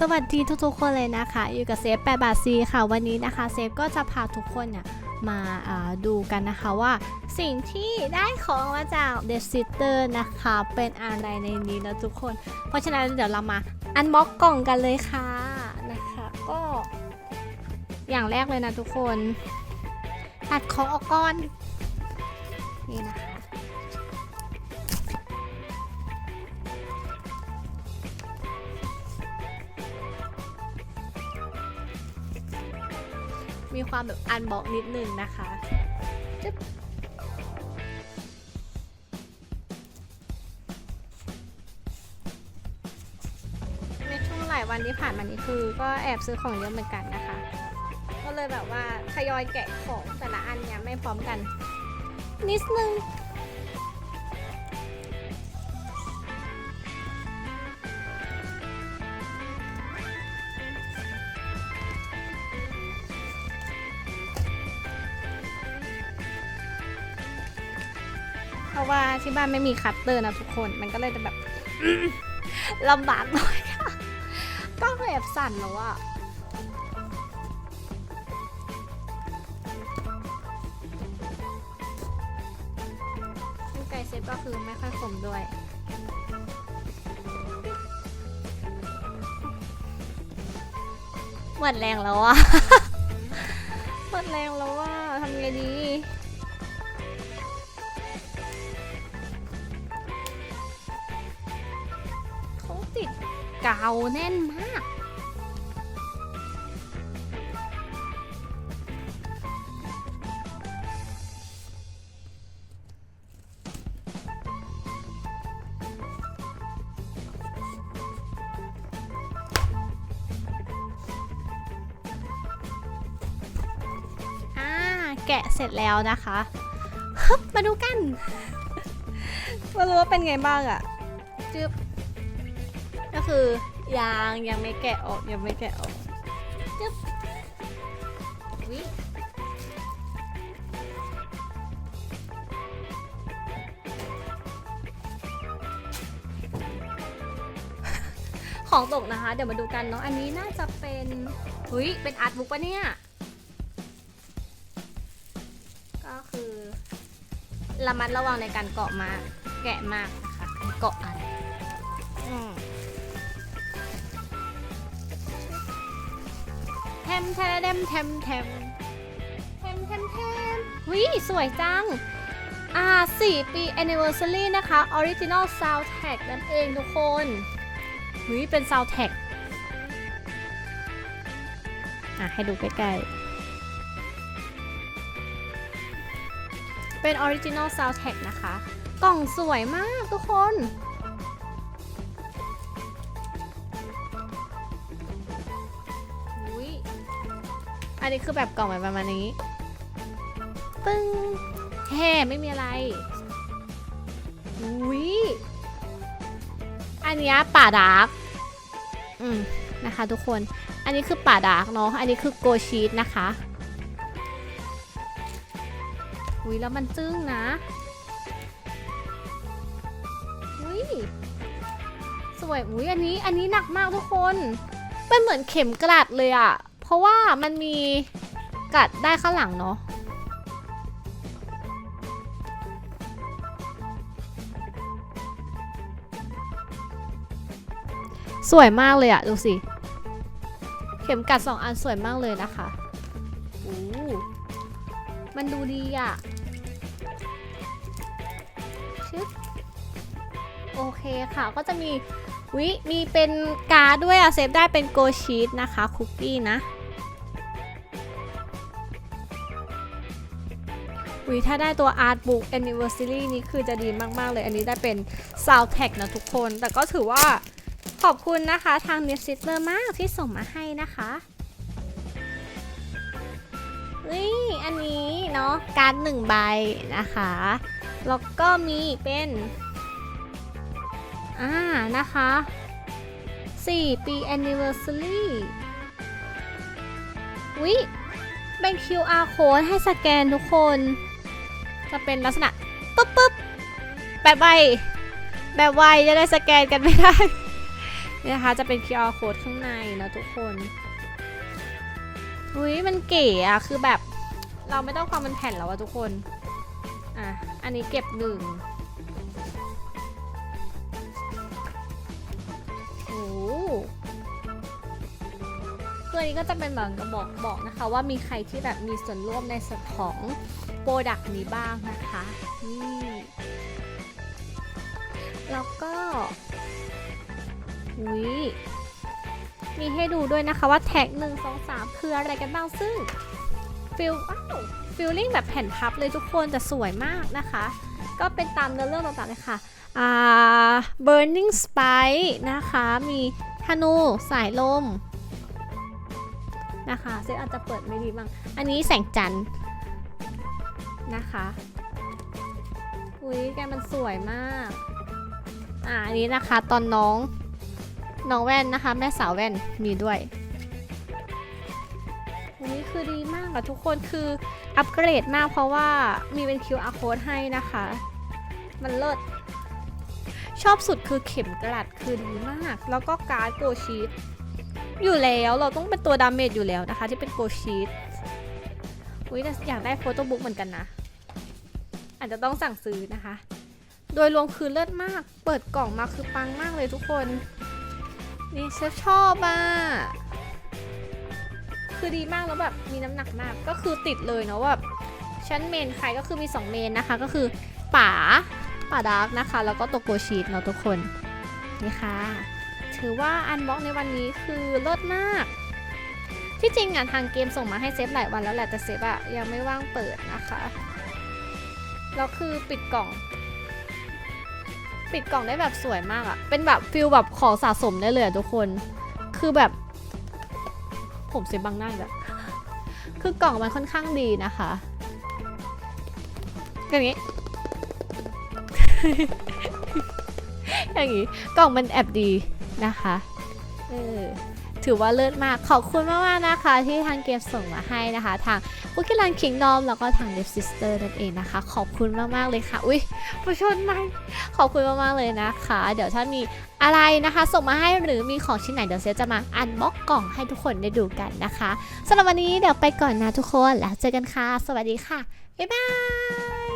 สวัสดีทุกๆคนเลยนะคะ อยู่กับเซฟ8บาทซีค่ะ วันนี้นะคะเซฟก็จะพาทุกคนเนี่ยมาาดูกันนะคะว่าสิ่งที่ได้ของมาจาก The Sitter นะคะ เป็นอะไรในนี้นะทุกคน เพราะฉะนั้นเดี๋ยวเรามาอันบ็อกกล่องกันเลยค่ะนะคะ ก็ อย่างแรกเลยนะทุกคนตัดของออกก่อนนี่นะคะ มีความแบบอันบ็อกนิดนึงนะคะจึ๊บในช่วงหลายวันที่ผ่านมานี้คือ ก็แอบซื้อของเยอะเหมือนกันนะคะ ก็เลยแบบว่าทยอยแกะของแต่ละอันเนี่ยไม่พร้อมกัน นิดนึง ราะว่าที่บ้านไม่มีคัตเตอร์นะทุกคน มันก็เลยจะแบบลำบากหน่อยค่ะก็แอบสั่นแล้วอะไก่เซ็ตก็คือไม่ค่อยขมด้วยหมดแรงแล้วอะหมดแรงแล้วอะทำไงดี กาวแน่นมาก อ่า แกะเสร็จแล้วนะคะฮึบมาดูกันมารู้ว่าเป็นไงบ้างอะจึ๊บ ก็คือยางยังไม่แกะออกยังไม่แกะออกจึ๊บวิของตกนะคะ เดี๋ยวมาดูกันเนาะอันนี้น่าจะเป็นหุยเป็นอาร์ตบุ๊กปะเนี่ย ก็คือระมัดระวังในการเกาะมาแกะมากนะคะเกาะอะ แทมแทมแทมแทมแทมแทมแทมวิสวยจัง อ่า 4 ปี anniversary นะคะ original soundtrack นั่นเองทุกคนวิเป็น soundtrack อะ ให้ดูใกล้ๆ เป็น original soundtrack นะคะ กล่องสวยมากทุกคน อันนี้คือแบบกล่องแบบประมาณนี้ ปึ้งแฮ่ไม่มีอะไรอุ๊ยอันนี้ป่าดาร์กอืมนะคะทุกคน อันนี้คือป่าดาร์กเนาะ อันนี้คือโกชีตนะคะอุ๊ยแล้วมันจึ้งนะอุ๊ยสวยอุ๊ยอันนี้ อันนี้หนักมากทุกคน เป็นเหมือนเข็มกลัดเลยอะ เพราะว่ามันมีกัดได้ข้างหลังเนาะสวยมากเลยอะดูสิ เข็มกัดสองอันสวยมากเลยนะคะโอ้มันดูดีอะชึบโอเคค่ะ ก็จะมีวิมีเป็นการ์ดด้วยอะเซฟได้เป็นโกชีตนะคะ คุกกี้นะ วิถ้าได้ตัว Art Book Anniversary นี้คือจะดีมาก ๆ เลย อันนี้ได้เป็น Soundtrack นะทุกคน แต่ก็ถือว่าขอบคุณนะคะทาง n e w s i s t e r มากที่ส่งมาให้นะคะนี่อันนี้เนาะการ์ดหนึ่งใบนะคะ แล้วก็มีเป็นอ่านะคะ4ปี anniversary วิเป็น QR code ให้สแกนทุกคน จะเป็นลักษณะปุ๊บปุ๊บแบบใบแบบไวจะได้สแกนกันไม่ได้นี่นะคะจะเป็น QR code ข้างในนะทุกคนอุ้ยมันเก๋อะคือแบบเราไม่ต้องฟังมันแผ่นแล้วอะทุกคน อะ อันนี้เก็บหนึ่งโอ้ตัวนี้ก็จะเป็นแบบกระบอกบอกนะคะ ว่ามีใครที่แบบมีส่วนร่วมในส่วนของ โปรดักต์นี้บ้างนะคะนี่แล้วก็อุ้ยมีให้ดูด้วยนะคะว่าแท็กหนึ่งสองสามคืออะไรกันบ้างซึ่งฟิลว้าวฟิลลิ่งแบบแผ่นพับเลยทุกคนจะสวยมากนะคะ ก็เป็นตามเนื้อเรื่องต่างๆเลยค่ะอ่า burning spike นะคะ มีธนูสายลมนะคะเซตอาจจะเปิดไม่ดีบ้าง อันนี้แสงจันทร์ นะคะ อุ้ยแกมันสวยมาก อ่าอันนี้นะคะตอนน้อง น้องแว่นนะคะ แม่สาวแว่นมีด้วยอันนี้คือดีมากอะทุกคนคืออัปเกรดมากเพราะว่ามีเป็น QR code ให้นะคะ มันเลิศชอบสุดคือเข็มกลัดคือดีมาก แล้วก็การ์ดโกชีตอยู่แล้วเราต้องเป็นตัวดาเมจอยู่แล้วนะคะ ที่เป็นโกชีตอุ้ยอยากได้โฟโต้บุ๊กเหมือนกันนะ อาจจะต้องสั่งซื้อนะคะ โดยรวมคือเลิศมาก เปิดกล่องมาคือปังมากเลยทุกคน นี่เชฟชอบอะ คือดีมากแล้วแบบมีน้ำหนักมาก ก็คือติดเลยเนาะว่าแบบชั้นเมนใครก็คือมี 2 เมนนะคะ ก็คือป่าป่าดาร์กนะคะ แล้วก็โตโกชีตเนาะทุกคน นี่ค่ะ ถือว่าอันบ็อกในวันนี้คือเลิศมากที่จริงอะทางเกมส่งมาให้เซฟหลายวันแล้วแหละแต่เซฟอะยังไม่ว่างเปิดนะคะ แล้วคือปิดกล่อง ปิดกล่องได้แบบสวยมากอะเป็นแบบฟิลแบบของสะสมได้เลยอะทุกคน คือแบบ ผมเซฟบังหน้าอีกแล้วคือกล่องมันค่อนข้างดีนะคะอย่างนี้ อย่างนี้ กล่องมันแอบดีนะคะ เออ ถือว่าเลิศมากขอบคุณมากๆนะคะ ที่ทางเกมส่งมาให้นะคะ ทางบุกิลันคิงดอมแล้วก็ทางเดฟซิสเตอร์นั่นเองนะคะ ขอบคุณมากๆเลยค่ะ อุ้ยผู้ชนไหมขอบคุณมากๆเลยนะคะ เดี๋ยวถ้ามีอะไรนะคะ ส่งมาให้หรือมีของชิ้นไหนเดี๋ยวเซฟจะมาอันบ็อกกล่องให้ทุกคนได้ดูกันนะคะสำหรับวันนี้เดี๋ยวไปก่อนนะทุกคนแล้วเจอกันค่ะ สวัสดีค่ะบ๊ายบาย